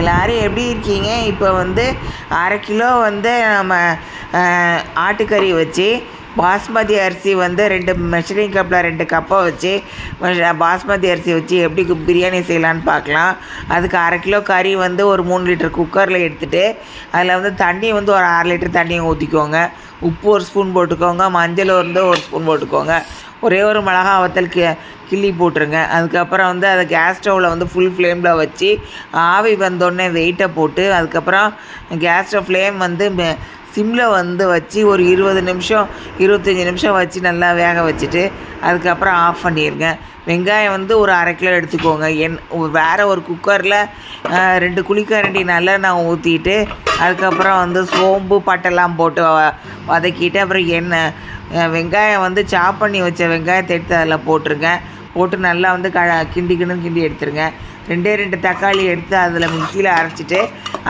எல்லோரும் எப்படி இருக்கீங்க? இப்போ வந்து அரை கிலோ வந்து நம்ம ஆட்டுக்கறி வச்சு பாஸ்மதி அரிசி வந்து ரெண்டு மெஷரிங் கப்பில் ரெண்டு கப்பை வச்சு பாஸ்மதி அரிசி வச்சு எப்படி பிரியாணி செய்யலான்னு பார்க்கலாம் அதுக்கு அரை கிலோ கறி வந்து ஒரு மூணு லிட்டர் குக்கரில் எடுத்துகிட்டு அதில் வந்து தண்ணி வந்து ஒரு அரை லிட்டர் தண்ணியை ஊற்றிக்கோங்க உப்பு ஒரு ஸ்பூன் போட்டுக்கோங்க. மஞ்சள் வந்து ஒரு ஸ்பூன் போட்டுக்கோங்க. ஒரே ஒரு மிளகா வத்தல் கி கிள்ளி போட்டுருங்க. அதுக்கப்புறம் வந்து அதை கேஸ் ஸ்டவ்வில் வந்து ஃபுல் ஃப்ளேமில் வச்சு ஆவி வந்தோடனே வெயிட்டை போட்டு அதுக்கப்புறம் கேஸ் ஸ்டவ் ஃப்ளேம் வந்து சிம்மில் வந்து வச்சு ஒரு இருபது நிமிஷம் இருபத்தஞ்சி நிமிஷம் வச்சு நல்லா வேக வச்சுட்டு அதுக்கப்புறம் ஆஃப் பண்ணிடுங்க வெங்காயம் வந்து ஒரு அரை கிலோ எடுத்துக்கோங்க. என் வேறு ஒரு குக்கரில் ரெண்டு குழிக்கரண்டி நான் ஊற்றிட்டு அதுக்கப்புறம் வந்து சோம்பு பட்டெல்லாம் போட்டு வதக்கிட்டு அப்புறம் எண்ணெய் வெங்காயம் வந்து சாப் பண்ணி வச்ச வெங்காயத்தை எடுத்து அதில் போட்டிருக்கேன் போட்டு நல்லா வந்து க கிண்டிக்கணும் கிண்டி எடுத்துருங்க. ரெண்டே ரெண்டு தக்காளி எடுத்து அதில் மிக்சியில் அரைச்சிட்டு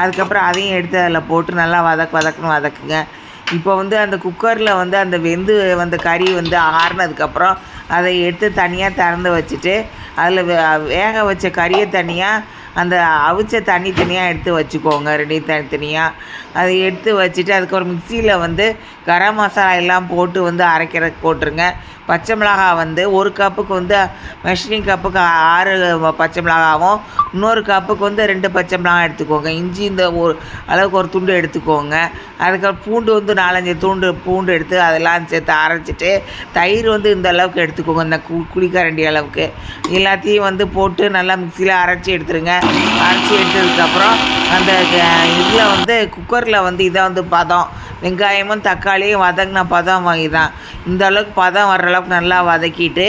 அதுக்கப்புறம் அதையும் எடுத்து அதில் போட்டு நல்லா வதக்கு வதக்கணும் வதக்குங்க. இப்போ வந்து அந்த குக்கரில் வந்து அந்த வெந்து வந்த கறி வந்து ஆறுனதுக்கப்புறம் அதை எடுத்து தனியாக திறந்து வச்சுட்டு அதில் வேக வச்ச கறியை தனியாக அந்த அவிச்ச தண்ணி தனியாக எடுத்து வச்சுக்கோங்க ரெண்டையும் தனித்தனியாக அதை எடுத்து வச்சுட்டு அதுக்கப்புறம் மிக்சியில் வந்து கரம் மசாலா எல்லாம் போட்டு வந்து அரைக்கிறதுக்கு போட்டுருங்க. பச்சை மிளகா வந்து ஒரு கப்புக்கு வந்து மெஷரிங் கப்புக்கு ஆறு பச்சை மிளகாவும் இன்னொரு கப்புக்கு வந்து ரெண்டு பச்சை மிளகா எடுத்துக்கோங்க. இஞ்சி இந்த ஒரு அளவுக்கு ஒரு துண்டு எடுத்துக்கோங்க. அதுக்கப்புறம் பூண்டு வந்து நாலஞ்சு தூண்டு பூண்டு எடுத்து அதெல்லாம் சேர்த்து அரைச்சிட்டு தயிர் வந்து இந்த அளவுக்கு எடுத்துக்கோங்க இந்த கு குளிக்கரண்டி அளவுக்கு. எல்லாத்தையும் வந்து போட்டு நல்லா மிக்சியில் அரைச்சி எடுத்துருங்க. அரைச்சி எடுத்ததுக்கப்புறம் அந்த இதில் வந்து குக்கரில் வந்து இதை வந்து பதம் வெங்காயமும் தக்காளியும் வதங்கின பதம் தான் இந்த அளவுக்கு பதம் வர்ற அளவுக்கு நல்லா வதக்கிட்டு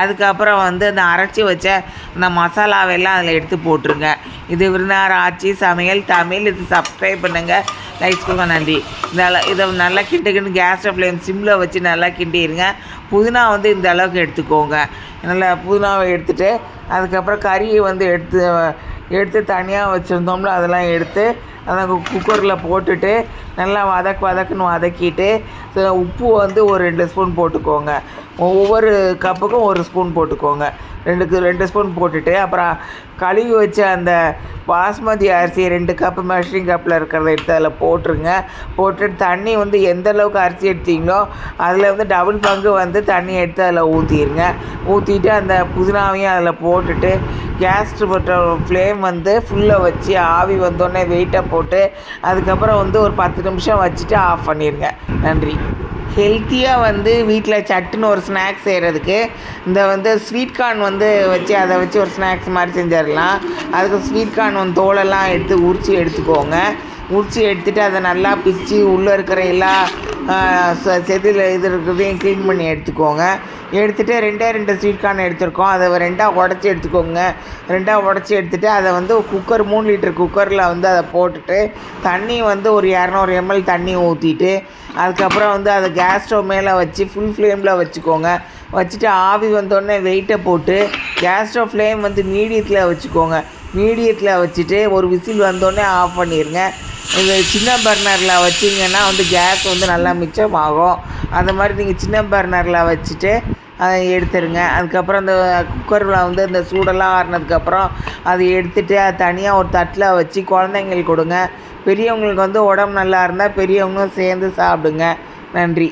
அதுக்கப்புறம் வந்து அந்த அரைச்சி வச்ச அந்த மசாலாவெல்லாம் அதில் எடுத்து போட்டுருங்க. இது விருந்தார ஆட்சி சமையல் தமிழ் இது சப்ஸ்கிரைப் பண்ணுங்கள் லைக்ஸ் கொடுங்க நன்றி. இதெல்லாம் இதை நல்லா கிண்டுக்கிண்டு கேஸ் ஃப்ளேம் சிம்மில் வச்சு நல்லா கிண்டிடுங்க புதினா வந்து இந்த அளவுக்கு எடுத்துக்கோங்க. நல்லா புதினாவை எடுத்துகிட்டு அதுக்கப்புறம் கறியை வந்து எடுத்து எடுத்து தனியாக வச்சுருந்தோம்ல அதெல்லாம் எடுத்து அதை குக்கரில் போட்டுட்டு நல்லா வதக்கு வதக்குன்னு வதக்கிட்டு உப்பு வந்து ஒரு ரெண்டு ஸ்பூன் போட்டுக்கோங்க. ஒவ்வொரு கப்புக்கும் ஒரு ஸ்பூன் போட்டுக்கோங்க. ரெண்டுக்கு ரெண்டு ஸ்பூன் போட்டுட்டு அப்புறம் கழுவி வச்ச அந்த பாஸ்மதி அரிசி ரெண்டு கப்பு மெஷரிங் கப்பில் இருக்கிறத எடுத்து அதில் போட்டுருங்க. போட்டுட்டு தண்ணி வந்து எந்த அளவுக்கு அரிசி எடுத்தீங்களோ அதில் வந்து டபுள் பங்கு வந்து தண்ணி எடுத்து அதில் ஊற்றிடுங்க ஊற்றிட்டு அந்த புதினாவையும் அதில் போட்டுட்டு கேஸ் ஃப்ளேம் வந்து ஃபுல்லாக வச்சு ஆவி வந்தோடனே வெயிட்டை போட்டு அதுக்கப்புறம் வந்து ஒரு பத்து நிமிஷம் வச்சுட்டு ஆஃப் பண்ணிடுங்க நன்றி. ஹெல்த்தியாக வந்து வீட்டில் சட்டுன்னு ஒரு ஸ்நாக்ஸ் செய்கிறதுக்கு இந்த வந்து ஸ்வீட் கார்ன் வந்து வச்சு அதை வச்சு ஒரு ஸ்நாக்ஸ் மாதிரி செஞ்சிடலாம். அதுக்கு ஸ்வீட் கார்ன் வந்து தோலெல்லாம் எடுத்து உரித்து எடுத்துக்கோங்க. உரித்து எடுத்துகிட்டு அதை நல்லா பிச்சு உள்ளே இருக்கிற எல்லா செதில் இது இருக்கிறதையும் க்ளீன் பண்ணி எடுத்துக்கோங்க. எடுத்துகிட்டு ரெண்டே ரெண்டு ஸ்வீட் கார்ன் எடுத்துருக்கோம். அதை ரெண்டாக உடச்சி எடுத்துக்கோங்க. ரெண்டாக உடச்சி எடுத்துகிட்டு அதை வந்து குக்கர் மூணு லிட்டர் குக்கரில் வந்து அதை போட்டுட்டு தண்ணி வந்து ஒரு இரநூறு எம்எல் தண்ணி ஊற்றிட்டு அதுக்கப்புறம் வந்து அதை கேஸ் ஸ்டவ் மேலே வச்சு ஃபுல் ஃப்ளேமில் வச்சுக்கோங்க. வச்சுட்டு ஆவி வந்தோடனே வெயிட்டை போட்டு கேஸ் ஸ்டவ் ஃப்ளேம் வந்து மீடியத்தில் வச்சுக்கோங்க. மீடியத்தில் வச்சுட்டு ஒரு விசில் வந்தோடனே ஆஃப் பண்ணிடுங்க இது சின்ன பர்னரில் வச்சிங்கன்னா வந்து கேஸ் வந்து நல்லா மிச்சமாகும். அந்த மாதிரி நீங்கள் சின்ன பர்னரில் வச்சுட்டு அதை எடுத்துருங்க. அதுக்கப்புறம் அந்த குக்கரில் வந்து இந்த சூடெல்லாம் ஆறினதுக்கப்புறம் அதை எடுத்துகிட்டு அதை தனியாக ஒரு தட்டில் வச்சு குழந்தைங்களுக்கு கொடுங்க. பெரியவங்களுக்கு வந்து உடம்பு நல்லா இருந்தால் பெரியவங்களும் சேர்ந்து சாப்பிடுங்க. நன்றி.